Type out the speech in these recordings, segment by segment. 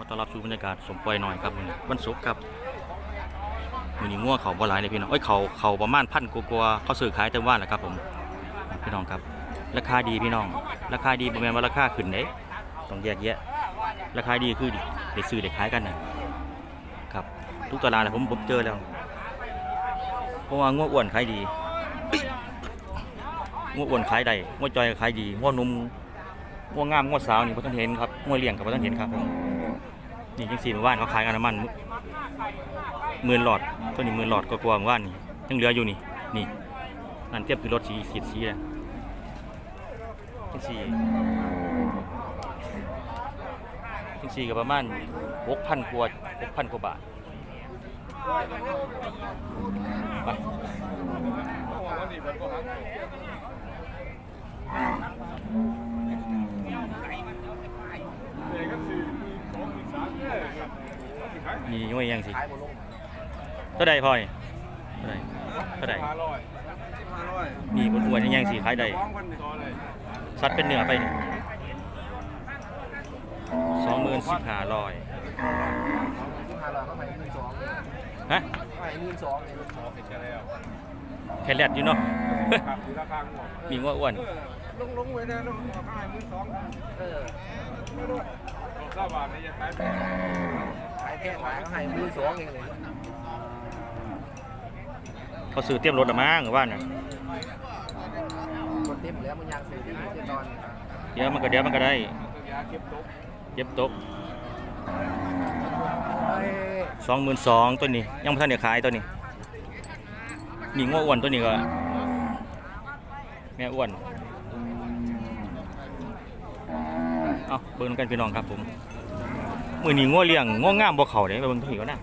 อต้อนรับสู่บรรยากาศสมปล่อยหน่อยครับมือนี้วันศุกร์ครับมือนี้งัวเขาบ่หลายเลยพี่น้องเอ้ยเขาเขาประมาณพันกว่าๆเขาซื้อขายแต่ว่านแหละครับผมพี่น้องครับราคาดีพี่น้อง ราคาดีบ่แม่นว่าราคาขึ้นเด้ต้องแยกแยะ ราคาดีคือได้ซื้อได้ขายกันนะครับ ทุกตลาดนะผมผมเจอแล้ว เพราะว่างัวอ้วนขายดีงัวอ้วนขายได้งัวจอยขายดีงัวหนุ่มงัวงามงัวสาวนี่พ่ท่านเห็นครับงัวเลี้ยงกับพ่ท่านเห็นครับผม นี่จังสี่หมู่บ้านเขาขายกันน้ำมันหมื่นหลอดตัวนี้หมื่นหลอดก็กลัวาๆหมู่บ้านนี่ยังเหลืออยู่นี่นี่นั่นเทียบคือรถสีสีสีเลยจังสี่จังสี่ก็ประมาณหกพันกว่าหกพันกว่าบาทไป นี่ยังไม่ยังสิเท่าใดพ่อนี่เท่าใดเท่าใดนี่บนอวนยังยังสิขายใดสัตว์เป็นเนื้อไปนี่สองหมื่นสิบห้าร้อยฮะแค่แรดอยู่เนาะมีว่าอ้วนลงลงไว้นะลงหัวข้ายมือสองเออสาบาทนี่จะขายแพงขายแพงขายขายมือสองเองเลยเขาซื้อเตรียมรถละมั้งหรือว่าน่ะคนเต็มแล้วมันยางซื้อที่ที่ตอนเดี๋ยวมันก็เดี๋ยวมันก็ได้ยาเก็บตกเย็บตกไอ้สองหมื่นสองตัวนี้ ยังไม่ทันได้ขายตัวนี้นี่ง้ออ้วนตัวนี้ก็แม่อ้วนเอาเบิ่งกันพี่น้องครับผม มือนี้ง้อเลี้ยงง้องามบ่เขาเด้ไปเบิ่งตัวนี้ก่อนนะ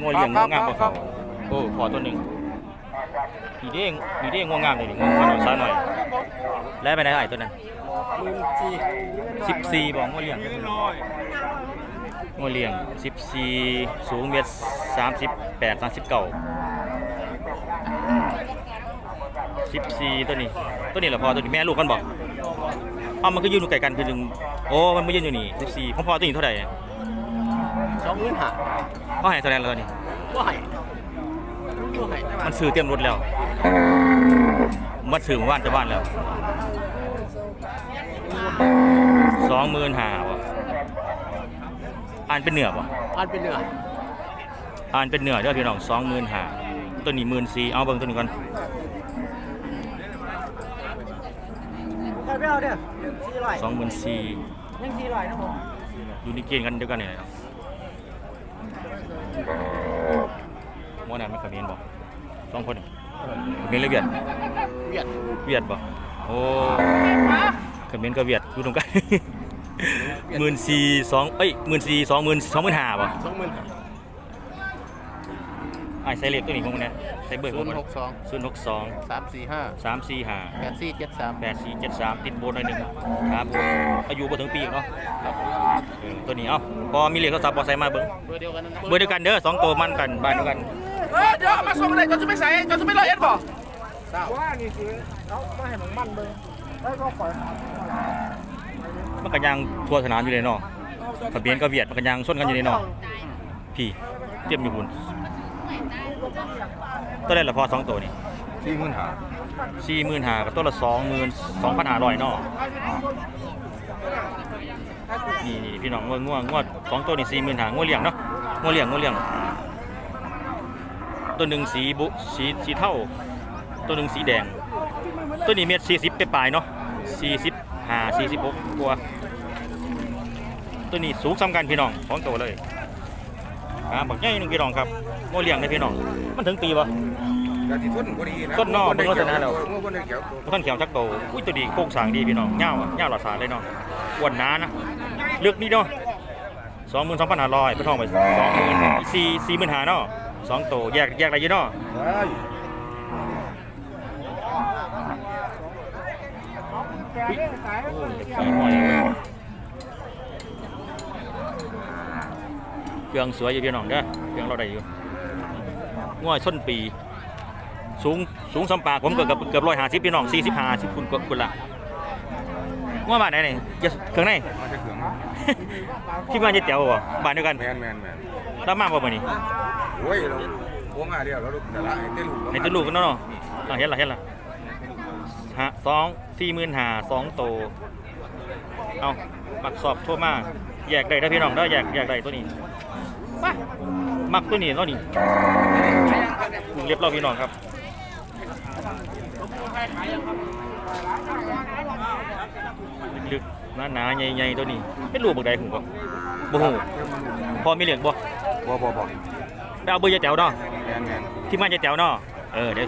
ง้อเลี้ยงง้องามบ่เขาโอ้ขอตัวหนึ่งนี่เด้งนี่เด้งง้องามเลยนี่ง้อขอหน่อยซะหน่อย แล้วไปไหนไอ้ตัวนั้นหมื่นสี่สิบสี่บอกง้อเลี้ยงร้อยงัวเลี้ยง14สูงเมตร38 39 14ตัวนี้ ตัวนี้แหละพอตัวนี้แม่ลูกกันบอก เอ้ามันก็ยืนอยู่ไกลกันคือหนึ่งโอ้มันไม่ยืนอยู่นี่14ของพ่อตัวนี้เท่าไหร่สองหมื่นห้าพ่อให้แสดงแล้วตัวนี้ว่าให้ว่าให้มันซื้อเตรียมรถแล้ว มันซื้อหมู่บ้านจะบ้านแล้วสองหมื่นห้าวะอ่านเป็นเหนือป่ะอันเป็นเนื้ออ่านเป็นเหนือเด้อพี่น้องสองหมื่นห้าตัวนี้หมื่นสี่เอาเบิ่งตัวนี้ก่อนใครไม่เอาเนี่ย สี่ร้อยสองหมื่นสี่ยังสี่ร้อยนะผมอยู่ในเกณฑ์กันเดียวกันนี่แหละครับมอนั้นมันเขมิ้นบ่สองคนนี่เขมิ้นหรือเวียดเวียดเวียดบ่โอ้เขมิ้นกับเวียดอยู่ตรงกันหมื่นสี่สองเอ้ยหมื่นสี่สองหมื่นสองหมื่นห้าบ่สองหมื่นห้าไอ้ใส่เลขตัวนี้ของมันเนี่ย ใส่เบอร์ขศูองนมันย์หกสองศูนย์หกสองสามสี่ห้าสามสี่ห้าแปดสี่เจ็ดสามแปดสี่เจ็ดสามติดโบนหน่อยหนึ่งครับอายุบ่ถึงปีเนาะครับเออตัวนี้เอ้าพอมีเลขโทรศัพท์พอใส่มาเบิ่งเบอร์เดียวกันนะเบอร์เดียวกันเด้อสองตัวมันกันบ้านเดียวกันเออเดี๋ยวเอามาส่งอะไรจนจะไม่ใส่จนจะไม่ร้อยเอ็ดบ่ว่านี่คือเขาไม่ให้มันมันเลยแล้วก็ปล่อยมันก็ยังทั่วสนามอยู่เลยเนาะทะเบียนก็เวียดมันก็ยังส้นกันอยู่เลยเนาะพี่เตรียมอยู่บุญ ตัวได้ละพอสองตัวนี่สี่หมื่นห้าสี่หมื่นห้ากับตัวละสองหมื่นสองพันห้าร้อยเนาะนี่นี่พี่น้องง่วงง่วงง่วงสองตัวนี่สี่หมื่นห้าง่วงเลี้ยงเนาะง่วงเลี้ยงง่วงเลี้ยง ตัวหนึ่งสีบุสีสีเท่า ตัวหนึ่งสีแดง ตัวนี้เม็ดสี่สิบไปปลายๆเนาะสี่สิบห้าสี่สิบหกกว่าตัวนี้สูงซ้ำกันพี่น้องสองตัวเลย อ่าบักใหญ่หนึ่งพี่น้องครับโมเลี้ยงเลยพี่น้อง มันถึงปีปะแต่ที่ต้นก็ดีนะต้นนอกมันก็ชนะแล้วเมื่อวันได้เขียวท่านเขียวจักโตอุ้ยตัวดีโค้งสร้างดีพี่น้องเงาอะเงาหลอดสารเลยเนาะอ้วนหนานะเลือกนี่เนาะสองหมื่นสองพันห้าร้อยไปท่องไปสองหมื่นสี่สี่หมื่นห้าเนาะสองโตแยกแยกอะไรอยู่เนาะอุ๊ยโอ้ยขี้ห้อยเลย เครื่องสวยอยู่พี่น้องเด้อเครื่องเราได้อยู่ง่อยส้นปี สูงสูงสัมปากผมเกือบเกือบร้อยห้าสิบพี่น้องสี่สิบห้าสิบคุณคุณละงัวบ้านไหนนี่อย่าเครื่องในมาจะเขืองที่บ้านเจ๊แต๋วบ่บ้านเดียวกันแมนแมนแมนรับมาบ่มื้อนี้โอ้ยเราพวงอะเดียวเราลูกแต่ละไอ้เต้ลูกให้ตัวลูกกันเนาะอะเห็นละเห็นละฮะสองสี่หมื่นห้าสองโตเอามักสอบโทั่วมาแยกได้ได้อพี่น้องได้อแยกแยกได้ตัวนี้ ไปมักตัวนี้แล้วนี่เรียบร้อยพี่น้องครับลึกๆหนาๆใหญ่ๆตัวนี้เป็นลูกบักใดหูบ่บ่หูพอมีเหลืองบ่บ่บ่บ่ไปเอาเบอร์ยายแต๋วเนาะแมนแมนที่บ้านยายแต๋วเนาะเออเดี๋ยว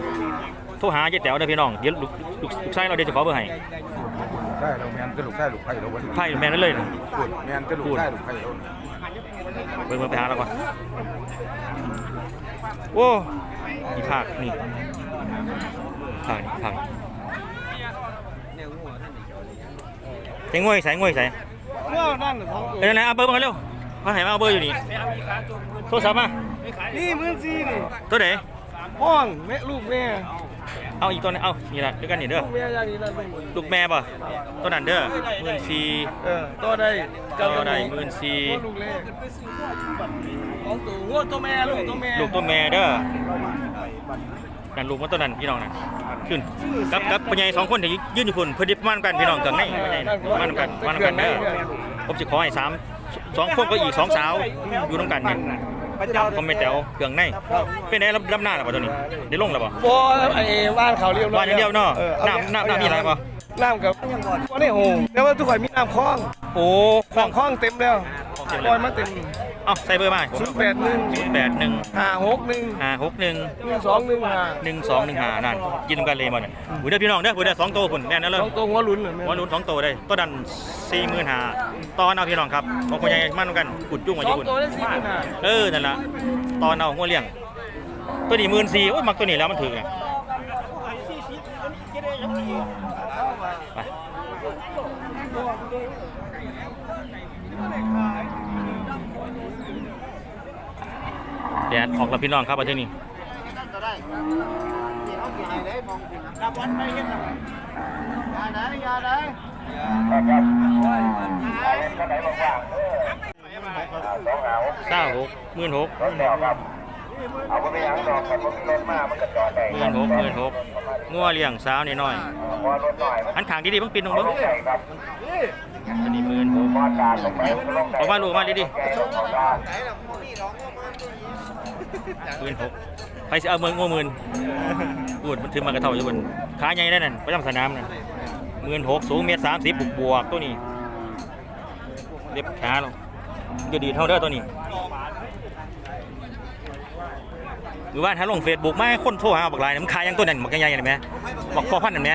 โทรหายายแต๋วเด้อพี่น้องเดี๋ยวลูกลูกลูกชายเราเดี๋ยวจะขอเบอร์ให้ใช่เราแมนก็ลูกใช่ลูกไผ่เราวันไพ่แม่นั่นเลยนะพูดแมนก็ลูกใช่ลูกไผ่เรา เบิ่งเบิ่งไปหาเราก่อนโอ้นี่ภาคนี่ภาคนี่ภาคใส่ง่วยใส่ง่วยใส่เมื่อนั่นของเอ้ยไหนเอาเบอร์มาเร็วมาให้มาเอาเบอร์อยู่นี่โทรศัพท์มานี่มือซีนี่ตัวไหนห้องแม่ลูกแม่ เอาอีกตัวนึงเอานี่ละด้วยกันนี่เด้อลูกแม่อย่างนี้นะเป็นลูกแม่ป่ะตัวนั้นเด้อหมื่นสี่เออตัวใดตัวใดหมื่นสี่ ลูกเล็กของตัวหัวตัวแม่ลูกตัวแม่ลูกตัวแม่เด้อ นั่นลูกมันตัวนั้นพี่น้องนะขึ้นกับกับปัญญาสองคนที่ยืนอยู่พุ่นเพื่อที่มันกันพี่น้องกันไงปัญญามันกันมันกันเด้อผมจะขอให้สามสองคนก็อีกสองสาวอยู่ตรงกันเนี่ ยผมไม่แต๋วเครื่องในเป็นไงรับรับหน้าหรอปะตัวนี้ได้ลงหรอปะบ่ไอ้บ้านเขาเรียบร้อยบ้านอย่างเดียวเนาะออน้ำน้ำน้ำมีอะไรปะน้ำกับบ่ได้โหงแต่ว่าทุกคนมีน้ำคลอง โอ้คล้องน้ำคลองเต็มแล้วเต็มปแล้ล่วอยมาเต็มเอ้าใส่เบอร์มาศูนย์แปดหนึ่งศูนย์แปดหนึ่งห้าหกหนึ่งห้าหกหนึ่งหนึ่งสองหนึ่งห้าหนึ่งสองหนึ่งห้านั่นกินตรงกันเลยมันบุเด้อพี่น้องเด้อบุเด้อสองโตพุ่นแน่นอนเลยสองตัวหัวหลุนเหรอแม่วันนู้นสองโตได้ตัวดันสี่หมื่นห้าตอนเอาพี่น้องครับของคนใหญ่มั่นกันกุดจุ้งมาสออยู่งคุณตัวได้สี่หมื่นห้าเออนั่นละตอนเอาหัวเลี้ยง ตัวนี้หมื่นสี่โอ้ยมักตัวนี้แล้วมันถือไงไแดดออกแล้วพี่น้องครับมาที่นี่เศร้าหกหมื่นหกหมื่นหกหมื่นหกงัวเลี้ยงสาวนี่น้อยอันขางดีๆเพิ่งปินลงเบิ้งอันนี้หมื่นหกออกมาลูกมาดีๆ หมื่นหกไปสิเอาเมืองงัวหมื่นพูดมันถือมากระเท่าอยู่บนขาใหญ่ได้นั่นประจำสนามนั่นหมื่นหกสูงเมตรสามสิบบวกบวกตัวนี้เล็บขาเราจะดีเท่าเด้อตัวนี้หรือว่าถ้าลงเฟซบุ๊กไม่คนโทรหาบักไลน์มันขายยังตัวนั้นบักใหญ่ๆเห็นไหมบักพอพันเห็นไหม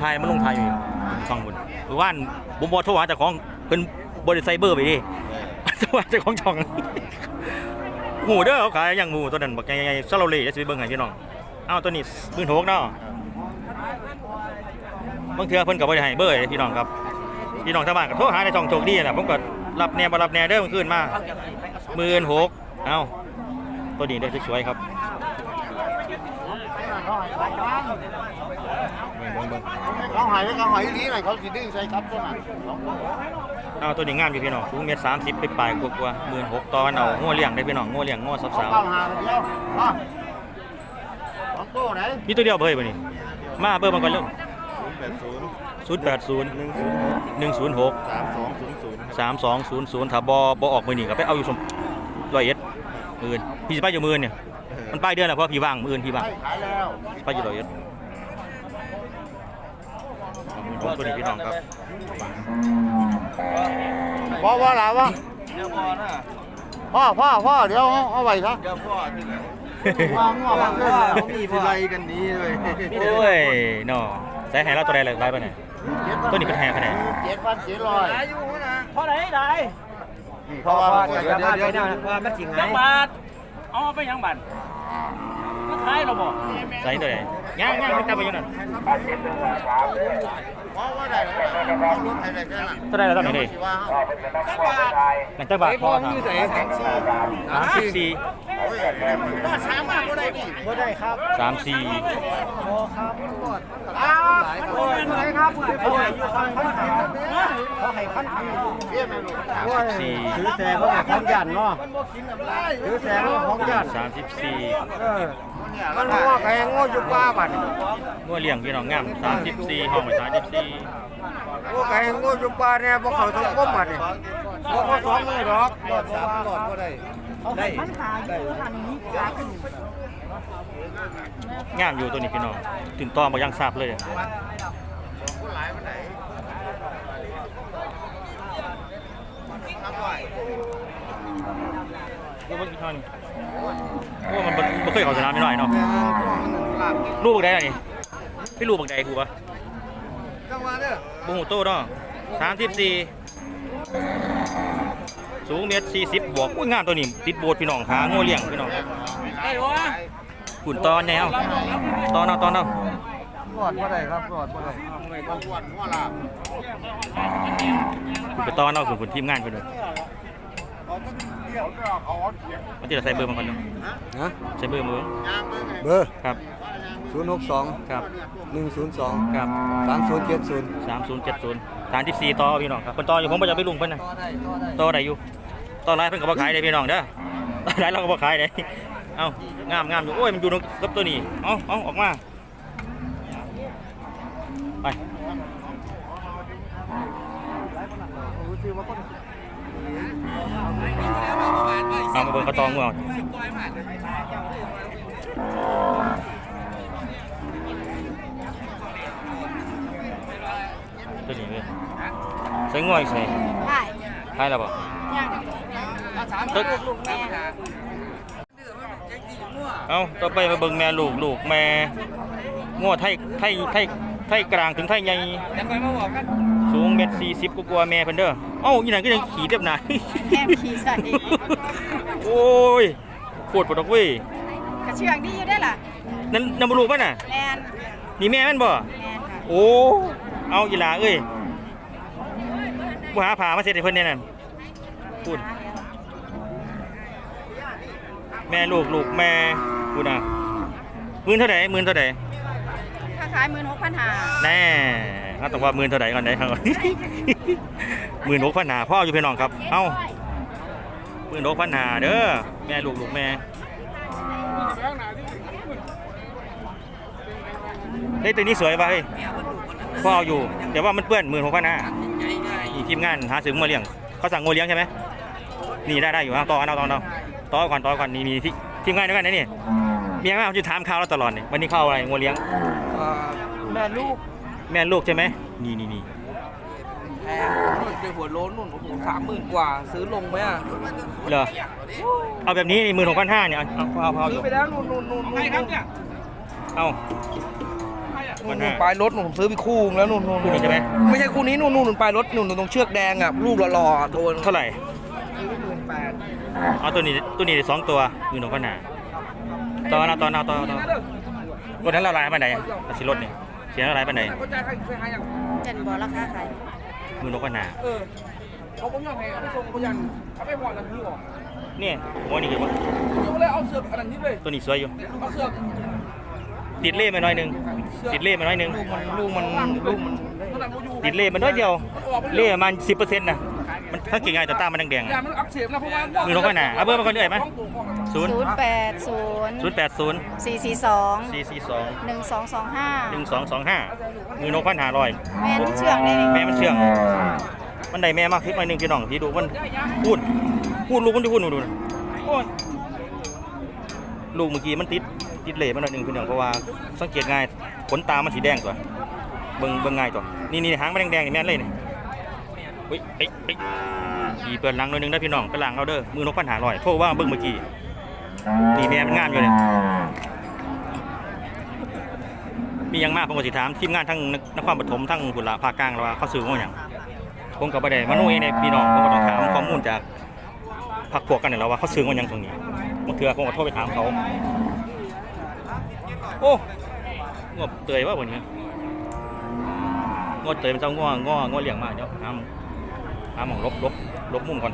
ทยมันลงไทยอยู่ฟังบุญหรือว่าบุมบอโทรหาเจ้าของเป็นบริษัทไซเบอร์ไปดิโทรหาเจ้าของช่อง หมูเด้อเขาขายยังหมูตัวนั้นบักใหญ่ๆซาโลเล่จะซื้อเบิ้งให้พี่น้องอ้าวตัวนี้มื่นหกเนาะบางเทื่อเพิ่นก็บ่ได้ให้เบอร์พี่น้องครับพี่น้องชาวบ้านก็โทรหาในช่องโชคดีน่ะผมก็รับแน่บ่รับแน่เด้อมันขึ้นมาหมื่นหกเอ้าตัวนี้ได้สวยๆครับเบิ่งเบิ่งเบิ่ง เขาหายเขาหายนี้ไหนเขาสิดื้อใส่ครับตัวนั้นเอาตัวนี้งามอยู่พี่น้องสูงเมตรสามสิบไปปลายกว่าหมื่นหกตอนเอางัวเลี้ยงได้พี่น้องงัวเลี้ยงงัวสับเขาสาวเก้าหาเดียวมาสองตัวไหนมีตัวเดียวเบอร์บ่นี่มาเบอร์มันก่อนเร็วศูนย์แปดศูนย์หนึ่งศูนย์หกสามสองศูนย์ศูนย์สามสองศูนย์ศูนย์ถ้าบอบอออกมือนี่ก็ไปเอาอยู่สมร้อยเอ็ดหมื่นพี่จะไปอยู่หมื่นเนี่ยมันป้ายเดือนแล้วเพราะพี่ว่างหมื่นพี่ว่างให้ขายแล้วไปอยู่ร้อยเอ็ด เอาหมื่นหกตัวนี้พี่น้องครับพ่อว่าอะไรวะพ่อพ่อพ่อเดี๋ยวเอาไว้ซะวางวางก็มีอะไรกันนี้เลยโอ้ยเนาะใส่ให้เราตัวใดเลยไล่ไปไหนตัวนี้เป็นแฮคะแนนเจ็ดพันเจ็ดร้อยเพราะไหนไหนเพราะว่าเดี๋ยวเดี๋ยวเดี๋ยวว่ามันสิงไงบาทเอาไปยังบัตรมันขายเราบอกใส่ตัวใดข ย่างย่างไม่ตามไปอยู่นั่นว่าว่าได้ต้องรถไทยได้แค่นั้นเท่าไหรแล้วตอนนี้เลยว่าหลังจากบาทพอครับใส่แท็กซี่สามสิบสี่ก็สามารถบ่ได้ดิบ่ได้ครับสามสี่อ้าวมันเป็นไรครับเขาให้อยู่ข้างพันขาเขาให้พันขาเรียกแม่ลูกสี่ถือแสงว่าของยันเนาะถือแสงว่าของยันสามสิบสี่เออ มันง้อแพงง้ออยู่ป้าบัดงัวเลี้ยงพี่น้องงามสามสิบสี่ห้องสามสิบสี่ง้อแพงง้ออยู่ป้าเนี่ยบ่เขาต้องก้มบัดนี่บ่เขาสองมือดอกรอดสามรอดบ่ได้ได้งามอยู่ตัวนี้พี่น้องถึงตอมายังทราบเลยโอ้มัน กี่ท่อนโอ้มันบ่บ่เคยเข้าสนามไม่หน่อยเนาะลูกบักใดล่ะนี่พี่ลูกบักใดกูปะจังหวะเด้อบุหูโตเนาะสามสิบสี่สูงเมตรสี่สิบบวกอุ้ยงามตัวนี้ติดโบสถ์พี่น้องขางัวเลี้ยงพี่น้องได้วะขุนตอนแนวตอนเอาตอนเอารอดบ่ได้ครับรอดบ่ได้ต้องปวดหัวลาบขุนไปตอนเอาขุนขุนทีมงานคนหนึ่งเอาต้องเดี่ยวเขาเขียน มันจะใส่เบอร์มาคนหนึ่งฮะใส่เบอร์มือเบอร์ครับศูนย์หกสองครับหนึ่งศูนย์สองครับสามศูนย์เจ็ดศูนย์สามศูนย์เจ็ดศูนย์สามสิบสี่ต่อพี่น้องครับคนต่ออยู่ผมไม่จะไปลุงเพิ่นนะต่อได้อยู่ต่อไรเพิ่นก็บ่ขายได้พี่น้องเด้อต่อไรเราก็บ่ขายได้เอ้างามงามอยู่โอ้ยมันอยู่กับตัวนี้เอ้าเอ้าออกมาไป เอามาเบิ่งกระตองก่อนตัวนี้เลยใส่ง่วยใส่ได้ใช่แล้วบ่ยังตึ๊ดลูกเอาต่อไปมาเบิ่งแม่ลูกลูกแม่ง่วไทยไทยไทยไทยกลางถึงไทยใหญ่แล้วไปมาบอกกัน สูงเมตรสี่สิบกว่าๆแม่เพิ่นเด้อเอ้าอีนั่นก็ยังขี่เรียบหนาแม่ขี่ใส่โอ้ยปวดปวดดอกเว้ยกระเชืองดีอยู่ได้อล่ะนั่นนั่นบ่ลูกป่ะน่ะแม่นนี่แม่มันบ่แม่นค่ะโอ้เอาอีหลาเอ้ยบ่หาผ้ามาเสร็จให้เพิ่นแน่นั่นพูดแม่ลูกลูกแม่พูดน่ะหมื่นเท่าไหร่หมื่นเท่าไหร่ค่าขายหมื่นหกพันหาแน่ เอาต้องว่าหมื่นเท่าไหร่ก่อนได้ครับหมื่นหกพันหาพ่ออยู่พี่น้องครับ เอ้าหมื่นหกพันหาเด้อแม่ลูกลูกแม่เฮ้ยตัวนี้สวยป่ะเฮ้ยพ่อเอาอยู่แต่ว่ามันเปื้อนหมื่นหกพันหานี่ทีมงานหาซื้อมาเลี้ยงเขาสั่งงูเลี้ยงใช่ไหมนี่ได้ได้อยู่เอาต่อเอาต่อเอาต่อก่อนต่อก่อนนี่นี่ที่ทีมงานด้วยกันนะนี่เมียงมาจะถามข่าวเราตลอดนี่วันนี้เข้าอะไรงูเลี้ยงแม่ลูก แม่ลูกใช่ไหมนี่นี่นี่แพงเจอหัวโล้นนู่นโอ้โหสามหมื่นกว่า ซื้อลงไหมอะเหรอเอาแบบนี้นี่หมื่นหกพันห้าเนี่ยเอาเอาเอาเอาอซื้อยู่ไปแล้วนู่นนู่นนู่นใครครับเนี่ยเอานู่นนู่นปลายรถนู่นผมซื้อไปคู่นึงแล้วนู่นนู่นคู่นี้ใช่ไหมไม่ใช่คู่นี้นู่นนู่นนู่นปลายรถนู่นนู่นตรงเชือกแดงอะรูปหล่อๆโดนเท่าไหร่หมื่นแปดเอาตัวนี้ตัวนี้สองตัวหมื่นหกพันห้าต่อนะต่อนะต่อต่อวันนั้นละลายไปไหนตัดสิรถนี่ เสียละลายไปไหนเขาจ่ายใครใครหายังเจนบอกราคาขายหมื่นหกพันห้าเออเขาผมยอมแพ้เขาไปส่งเขายันเขาไปหอดอันนี้ออกเนี่ยหัวนี่คือว่ายกเลยเอาเสือกอันนี้เลยตัวนี้สวยอยู่ เอาเสือกติดเล่มาหน่อยหนึงติดเล่มาหน่อยหนึง ลูกมันลูกมันลูกมันติดเล่มาน้อยเดียว เล่ประมาณสิบเปอร์เซ็นต์นะ มันถ้าเก่งไงแต่ตามันแดงๆอย่าอะ มันอักเสบนะเพราะว่าหมื่นหกพันห้าเอาเบอร์มาก่อนเรื่อยไหมศูนย์ศูนย์แปดศูนย์ศูนย์แปดศูนย์สี่สี่สองสี่สี่สองหนึ่งสองสองห้าหนึ่งสองสองห้าหมื่นหกพันห้าร้อย แม่นเชืองได้แม่มันเชื่อง มันได้แม่มากคลิปมาหนึ่งพี่น้องที่ดูมันพูด พูดลูกมันจะพูดหนูดูนะโอ้ยลูกเมื่อกี้มันติดติดเหล่มันหน่อยหนึ่งพี่น้องเพราะว่าสังเกตง่ายขนตามันสีแดงตัวเบิ่งเบิ่งง่ายตัวนี่นี่หางมันแดงๆนี่แม่นเลยนี่ เฮ้ยเฮ้ยเฮ้ยขี่เปิดลังหน่อยนึงได้พี่น้องไปหลังเอาเด้อมือนกพันหาร้อยโทษว่าเบิ่งเมื่อกี้นี่แม่มันงามอยู่เลยมียังมากผมก็สิถามทีมงานทั้งนครปฐมทั้งบุรีภาคกลางแล้วว่าเขาซื้อว่าหยังผมกับประเด็นมาโน่เองเนี่ยพี่น้องผมก็ต้องถามข้อมูลจากพักพวกกันเนี่ยแล้วว่าเขาซื้อมาอยังตรงนี้บางเทื่อผมก็โทรไปถามเขาโอ้งวเตยว่าบนนี้งวเตยมันเจ้าง่วงง่วง่วเลี้ยงมากเดี๋ยว หามหมองลบลบลบมุมก่อน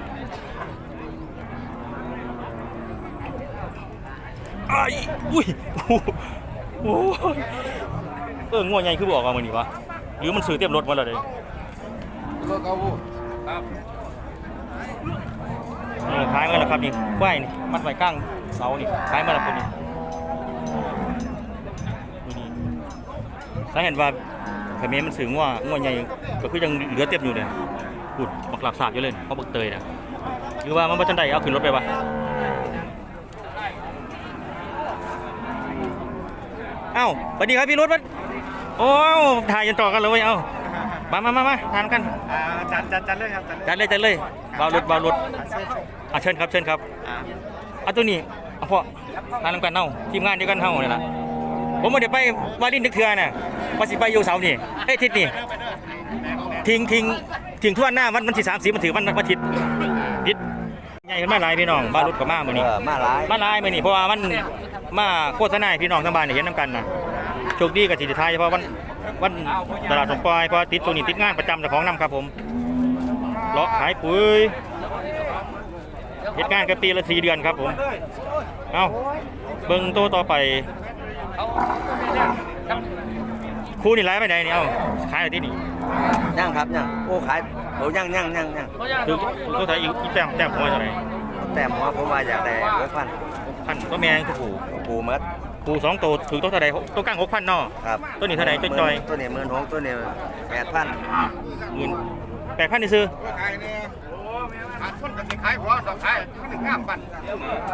ไอ้อุ้ยโอ้โหเออง่วใหญ่คือบอกว่ามันนี่วะหรือมันซื้อเตรียมรถมาแล้วเลยรถเขาผู้เออขายมาแล้วครับนี่ควายนี่มัดไว้ข้างเสานี่ขายมาแล้วคนนี้นี่นี่สาเหตุว่าเขมรมันสื่อว่าง่วใหญ่ก็คือยังเหลือเต็มอยู่เลย พูดบักหลักสาบอยู่เลยเขาบักเตยนะหรือว่ามันบ่ทันได้เอาขึ้นรถไปวะเอ้าสวัสดีครับพี่รถมันโอ้ถ่ายยันต่อกันเลยเว้ยเอ้ามามามามาทานกันจัดจัดจัดเลยครับจัดเลยจัดเลยจัดเลยเบารถเบารถอะเชิญครับเชิญครับเอาตัวนี้เอาพ่อทานนำกันเน่าทีมงานเดียวกันเฮาเนี่ยล่ะผมไม่ได้ไปวาลินนึกเถื่อน่ะว่าสิไปอยู่เสาร์นี่เอ้ยอาทิศนี่ ทิ้งทิ้งทิ้งทั่วหน้าวันวันที่สามสิบมันถือวันวันอาทิตย์พิษใหญ่ขึ้นมาหลายพี่น้องบ้านรถกับมาเมื่อนี้มาหลายมาหลายมื่อนี้เพราะว่ามันมาโฆษณาให้พี่น้องทั้งบ้านได้เห็นน้ำกันนะโชคดีกับสิทธิไทายเฉพาะวันวันตลาดสมปลายเพราะติดตัวนี้ติดงานประจำเจ้าของนำครับผมเลาะขายปุ๋ยเหตุการณ์กันปีละสี่เดือนครับผม เอาเบิ่งโตวต่อไป ครูนี่ไล่ไปไหนนี่เอาขายอะไรที่นี่ย่างครับย่างโอ้ขายโอ้ย่างย่างย่างย่างคือตัวไทยอีกอีกแต้มแต้มของมันเท่าไหร่แต่หมอผมว่าอยากได้ไว้พันพันตัวแมงตัวผูปูเมดผูสองตัวถือตัวเท่าไหร่ตัวกลางหกพันเนาะครับตัวนี้เท่าไหร่จอยๆตัวนี้หมื่นหกตัวนี้แปดพันหมื่นแปดพันนี่ซื้อขายเนี่ยขาดคนกันขายหัวดอกขายมันถึงงามปัน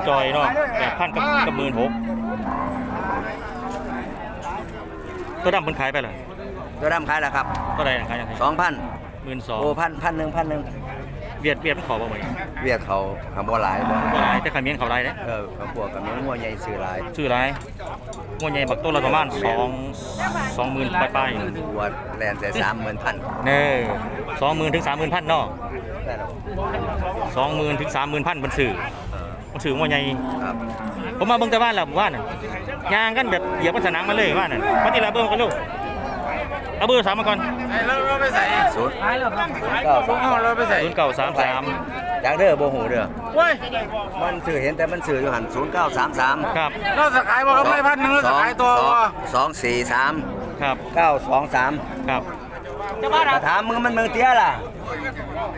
จอยเนาะแปดพันกับกับหมื่นหก ตัวดำเพิ่นขายไปเลยตัวดำขายแล้วครับเท่าไหร่ขายยังไงสองพันหมื่นสองโอ้พันพันหนึ่งพันหนึ่งเบียดเบียดมันขอบ่ไหมเวียดเขาหาบ่หลายบ่บ่หลายแต่ขายเมียนเขาหลายเด้เออเขาพวกกับเนื้องัวใหญ่ซื้อหลายซื้อหลายงวดใหญ่บักต้นละประมาณสองสองหมื่นปลายวัวแลนใส่สามหมื่นพันๆเน่สองหมื่นถึงสามหมื่นพันเนาะได้แล้วสองหมื่นถึงสามหมื่นพันมันซื้อเออมันซื้องวดใหญ่ครับ ผมมาเบิ่งแต่บ้านแล้วบ้านน่ะย่างกันแบบเหยียบกันสนามมาเลยบ้านน่ะมาทีละเบิ่งกันลูกเอาเบอร์สามมาก่อนใส่แล้วเราไปใส่ศูนย์เก้าสองเราไปใส่ศูนย์เก้าสามสามอยากเด้อบ่หูเด้อเว้ยมันซื้อเห็นแต่มันซื้ออยู่หันศูนย์เก้าสามสามครับเราจะขายบอกไม่พันหนึ่งเราจะขายตัวสองสี่สามครับเก้าสองสามครับถามมึงมันเมืองเตี้ยล่ะ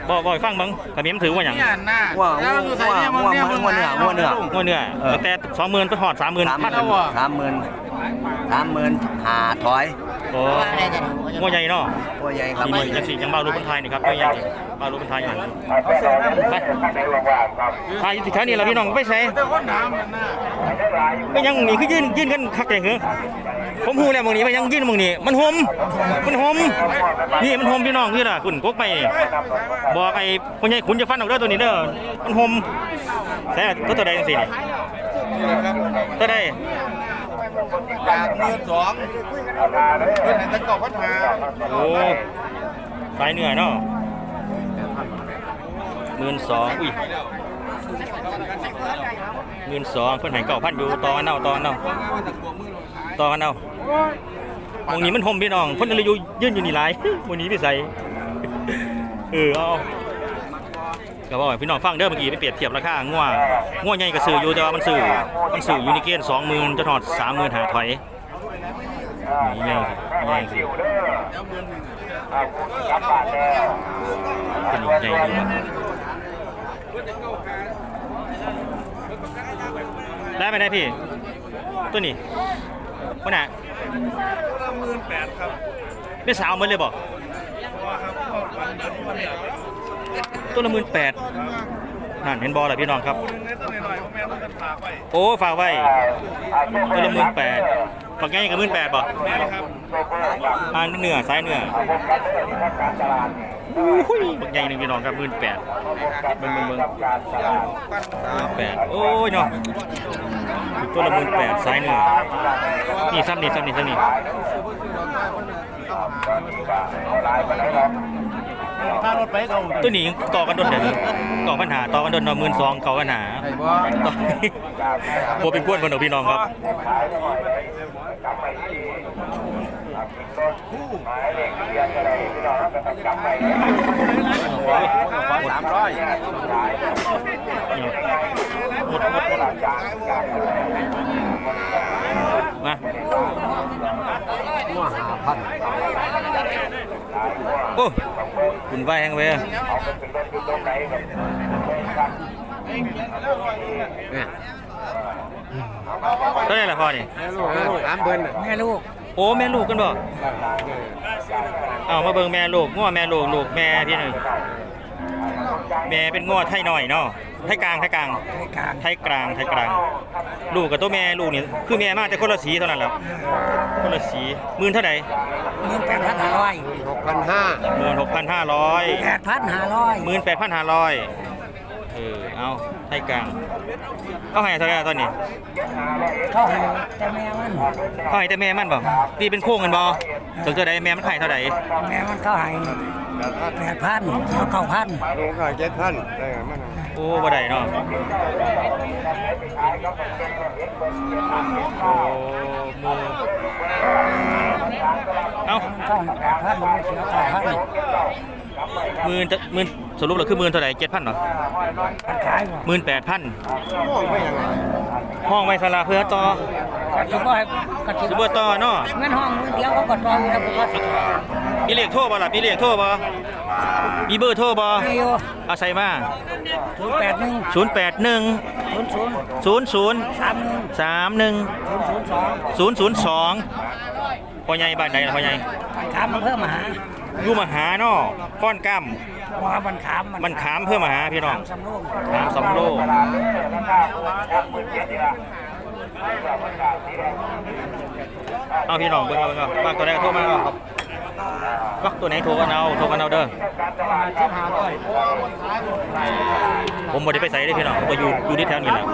บอกบอกให้ฟังเบังกระเมียมถือว่าอย่างเนี่ยหน้าว่าแล้วอยู่ใส่เนี่ยมึงเนี่ยว่าว่าเนื้อว่าเนื้องวดเนื้อเออตั้งแต่สองหมื่นไปหอดสามหมื่นสามหพันมื่นสามหมื่นสามหมื่นหาถอย โอ้งวดใหญ่เนาะตัวใหญ่ครับ สี่หมื่นยังสี่ยังบ้ารูปคนไทยนี่ครับตัวใหญ่บ้ารูปคนไทยอย่างไปไทยที่แถวนี้เราพี่น้องไปใส่แต่คนถามมันหน้าไม่ยังหนีคือยื่นยื่นกันคักแต่เหรอผมหูแล้วมึงนี้มันยังยื่นมึงนี้มันหอมมันหอมนี่มันหอมพี่น้องนี่ล่ะคุณกกไปนี่บอกไอ้คนใหญ่คุณจะฟันออกเด้อตัวนี้เด้อมันหอมแต่ตัวตัวใดจังซี่นี่ตัวใด จากหมื่นสองเพื่อนเห็นตะกอบพันาโอ้สายเหนื่อยเนาะหมื่นสองอุ้ยหมื่นสองเพิ่นให้เก้าพันอยู่ตอกันเอาตอกันเอาตอกันเอาตรงนี้มันห่มพี่น้องเพิ่นเลยอยู่ยืนอยู่นี่หลายวันนี้พี่ใส่เออเอา ก็บอกให้พี่น้องฟังเด้อเมื่อกี้ไปเปรียบเทียบราคางัวงัวใหญ่ก็ซื้ออยู่แต่ว่ามันซื้อมันซื้ออยู่ในเกณฑ์สองหมื่นจะถอดสามหมื่นหาถอยนี่ใหญ่สิใหญ่สิเป็นใหญ่ดีว่ะได้ไหมได้พี่ ตัวนี้คนไหนะหมื่นแปดครับได้สาวเหมือนเลยบอกว่าครับ วันละหมื่นแปดนั่นเห็นบอลเลยพี่น้องครับ โอ้ฝากไว้ตัวละหมื่นแปดฝักใหญ่กับหมื่นแปดป่ะอ่าเนื้อสายเนื้ออุ้ยฝักใหญ่หนึ่งพี่น้องครับหมื่นแปดเบิ่งเบิ่งเบิ่งแปดโอ้ยเนาะตัวละหมื่นแปดสายเนื้อนี่ซ้ำนี่ซ้ำนี่ซ้ำนี่ ค่ารถไปเขาตัวนี้ต่อกันโดนเดี๋ยวต่อปัญหาต่อกันโดนหมื่นสองเก่าปัญหาไอ้บ่ต่อโบเป็นกวนคนเดียวพี่น้องครับสามร้อยมา หัวหาพัน โอ้ คุณไหวแห้งเว้ยเนี่ยเท่าไหร่ละพ่อนี่สามเบิ้ลแม่ลูก โอ้แม่ลูกกันบ่เอามาเบิ่งแม่ลูกง้อแม่ลูกลูกแม่พี่หนึ่งแม่เป็นง้อไทยหน่อยเนาะ ไทยกลางไทยกลางในกลางไทยกลางไทยกลาง ลูกกับตัวแม่ลูกนี่คือแม่มาแต่คนละสีเท่านั้นแหละคนละสีหมื่นเท่าไหร่หมื่นแปดพันห้าร้อยหกพันห้าหมื่นหกพันห้าร้อยแปดพันห้าร้อยหมื่นแปดพันห้าร้อยเออเอาไทยกลางเขาให้เท่าไหร่ตอนนี้เขาให้แต่แม่มันเขาให้แต่แม่มันบ่ตีเป็นโค้งกันบ่ถึงจะได้แม่มันให้เท่าไหร่แม่มันเขาให้แปดพันเขาเก้าพันลุงก็เจ็ดพันได้ไงมัน โอ้บ่ได้เนาะโอ้มือเอ้าเขาให้แปดพันมันเสียเก้าพันหมื่นจะหมื่นสรุปแล้วคือหมื่นเท่าไหร่เจ็ดพันเหรอมันขายบ่หมื่นแปดพันมองไปยังไงห้องไว้สลาเพื่อต่อกระถิ่นบ่ให้กระถิ่นสิบ่ต่อเนาะเงินห้องมือเดียวเขาก็ต่ออยู่แล้วก็สิมีเลขโทรบ่ล่ะมีเลขโทรบ่ มีเบอร์โทรบ่ให้อยู่เอาใส่มาศูนย์แปดหนึ่งศูนย์แปดหนึ่งศูนย์ศูนย์ศูนย์ศูนย์สามหนึ่งสามหนึ่งศูนย์ศูนย์สองศูนย์ศูนย์สองพ่อใหญ่บ้านไหนล่ะพ่อใหญ่มันขามมันเพิ่มมาหาอยู่มหาเนาะฟ้อนก้ามว่ามันขามมันขามเพื่อมาหาพี่น้องขามสำโรงขามสำโลเอาพี่น้องเบิ่งเอาเบิ่งเอาบางตัวไหนก็โทรมาเอาครับ ก็ตัวไหนโทรกันเอาโทรกันเอาเด้อผมบ่ได้ไปใส่ได้พี่น้องผมก็อยู่อยู่ที่แถวนี้แหละ